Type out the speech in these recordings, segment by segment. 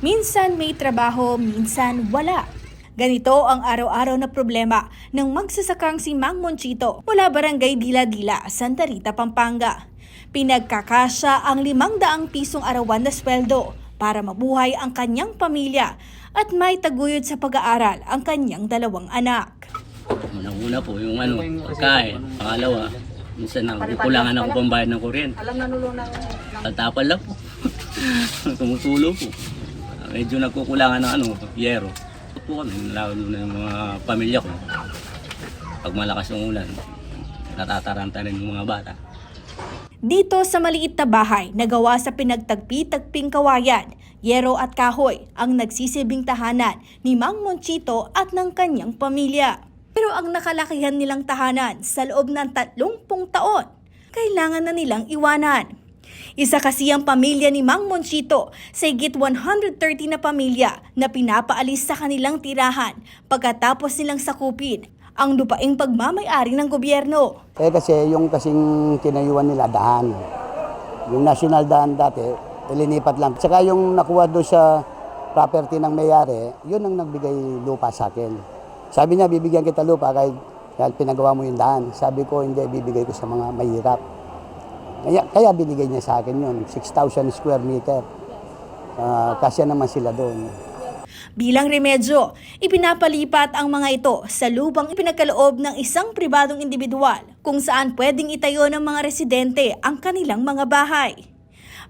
Minsan may trabaho, minsan wala. Ganito ang araw-araw na problema ng magsasakang si Mang Monchito mula Barangay Dila-Dila, Santa Rita, Pampanga. Pinagkakasya ang limang daang pisong arawan na sweldo para mabuhay ang kanyang pamilya at may taguyod sa pag-aaral ang kanyang dalawang anak. Unang-una po yung ano, pagkain. Pangalawa, minsan nakukulangan ako pambayad ng kuryente. Alam na nulo ng... Tatapal lang po. Tumutulo po. Medyo nagkukulangan ng ano, yero. Po kami, lalo na yung mga pamilya ko. Pag malakas yung ulan, natataranta rin yung mga bata. Dito sa maliit na bahay na gawa sa pinagtagpi-tagping kawayan, yero at kahoy ang nagsisibing tahanan ni Mang Monchito at ng kanyang pamilya. Pero ang nakalakihan nilang tahanan sa loob ng 30 taon, kailangan na nilang iwanan. Isa kasi ang pamilya ni Mang Monchito sa higit 130 na pamilya na pinapaalis sa kanilang tirahan pagkatapos nilang sakupin ang lupaing pagmamayari ng gobyerno. Eh kasi yung kasing tinayuan nila daan. Yung national daan dati, ilinipat lang. Tsaka yung nakuha doon sa property ng mayari, yun ang nagbigay lupa sa akin. Sabi niya, bibigyan kita lupa kahit, kahit pinagawa mo yung daan. Sabi ko, hindi, bibigay ko sa mga mahirap. Kaya, kaya binigay niya sa akin yun, 6,000 square meter. Ah, kasya naman sila doon. Bilang remedyo, ipinapalipat ang mga ito sa lubang ipinagkaloob ng isang pribadong individual kung saan pwedeng itayo ng mga residente ang kanilang mga bahay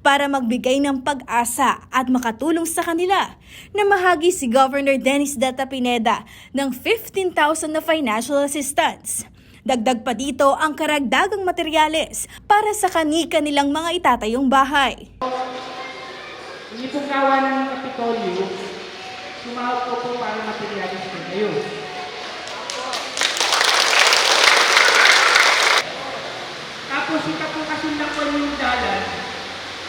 para magbigay ng pag-asa at makatulong sa kanila na mahagi si Governor Dennis Data Pineda ng 15,000 na financial assistance. Dagdag pa dito ang karagdagang materyales para sa kanika nilang mga itatayong bahay. Hindi po gawa ng Kapitolyo, sumahot po po para materialis po kayo. Tapos ika po kasundan ko yung dalan,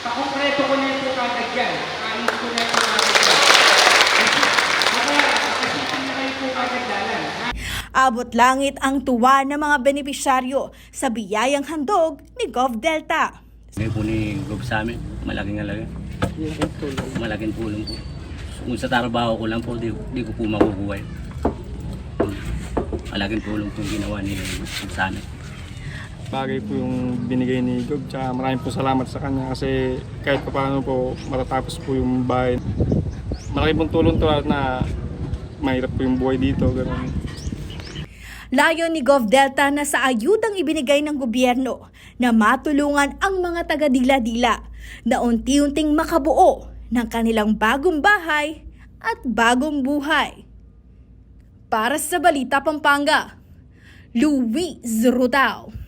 pakonkreto ko na po kagad yan. Ayos ko na po kagad yan. Kasi, nakasipin na kayo po kagad dalan. ha? Abot langit ang tuwa ng mga benepisyaryo sa biyayang handog ni Gov Delta. Ngayon po ni Gob sa amin, malaking alaga. Malaking tulong po. Kung sa trabaho ko lang po, di, di ko po makukuha yun. Malaking tulong po ginawa ni Gob sa amin. bagay po yung binigay ni Gob. Tsaka maraming po salamat sa kanya kasi kahit pa paano po matatapos po yung bahay. Malaki pong tulong to na mahirap po yung buhay dito. Ganun. Layo ni Gov Delta na sa ayudang ibinigay ng gobyerno na matulungan ang mga taga-dila-dila na unti-unting makabuo ng kanilang bagong bahay at bagong buhay. Para sa Balita Pampanga, Luis Rutao.